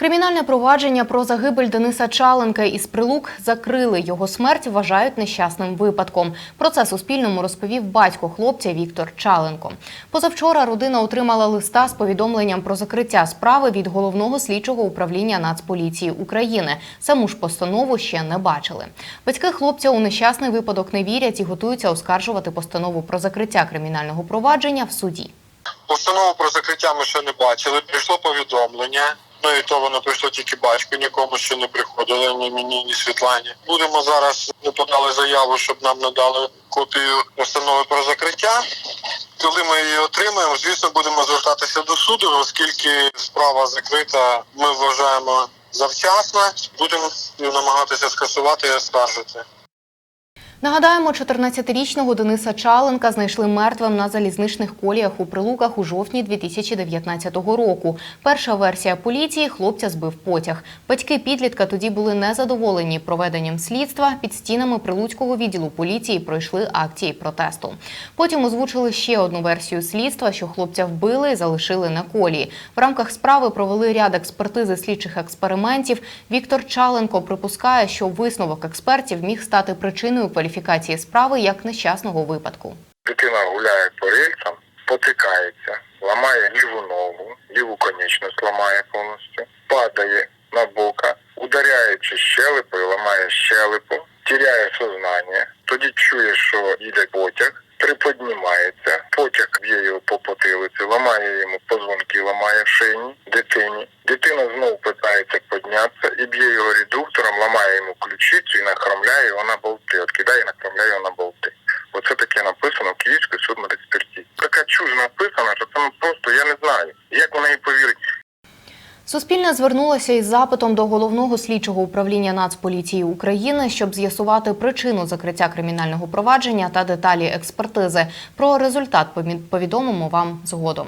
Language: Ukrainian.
Кримінальне провадження про загибель Дениса Чаленка із Прилук закрили. Його смерть вважають нещасним випадком. Про це Суспільному розповів батько хлопця Віктор Чаленко. Позавчора родина отримала листа з повідомленням про закриття справи від головного слідчого управління Нацполіції України. Саму ж постанову ще не бачили. Батьки хлопця у нещасний випадок не вірять і готуються оскаржувати постанову про закриття кримінального провадження в суді. Постанову про закриття ми ще не бачили. Прийшло повідомлення. Ну і то воно прийшло тільки батьку, нікому ще не приходило, ні мені, ні Світлані. Будемо зараз ми подали заяву, щоб нам надали копію постанови про закриття. Коли ми її отримаємо, звісно, будемо звертатися до суду, оскільки справа закрита, ми вважаємо завчасно. Будемо намагатися скасувати і оскаржити. Нагадаємо, 14-річного Дениса Чаленка знайшли мертвим на залізничних коліях у Прилуках у жовтні 2019 року. Перша версія поліції хлопця збив потяг. Батьки підлітка тоді були незадоволені проведенням слідства. Під стінами прилуцького відділу поліції пройшли акції протесту. Потім озвучили ще одну версію слідства, що хлопця вбили і залишили на колії. В рамках справи провели ряд експертизи слідчих експериментів. Віктор Чаленко припускає, що висновок експертів міг стати причиною кваліфікації справи як нещасного випадку. Дитина гуляє по рельсам, потикається, ламає ліву ногу, ліву конечність ламає повністю, падає на бока, ударяючи щелепою, ламає щелепу, тіряє сознання, тоді чує, що їде потяг, приподнімається, потяг б'є його по потилиці, ламає йому позвонки, ламає шиї дитині. Дитина знову питається піднятися і б'є його редуктором, ламає йому ключицю і нахромляє його на болти, откидає і нахромляє його на болти. Оце таке написано в Київській судмедекспертизі. Така чужа написана, що це просто я не знаю. Як вона їй повірить? Суспільне звернулося із запитом до головного слідчого управління Нацполіції України, щоб з'ясувати причину закриття кримінального провадження та деталі експертизи. Про результат повідомимо вам згодом.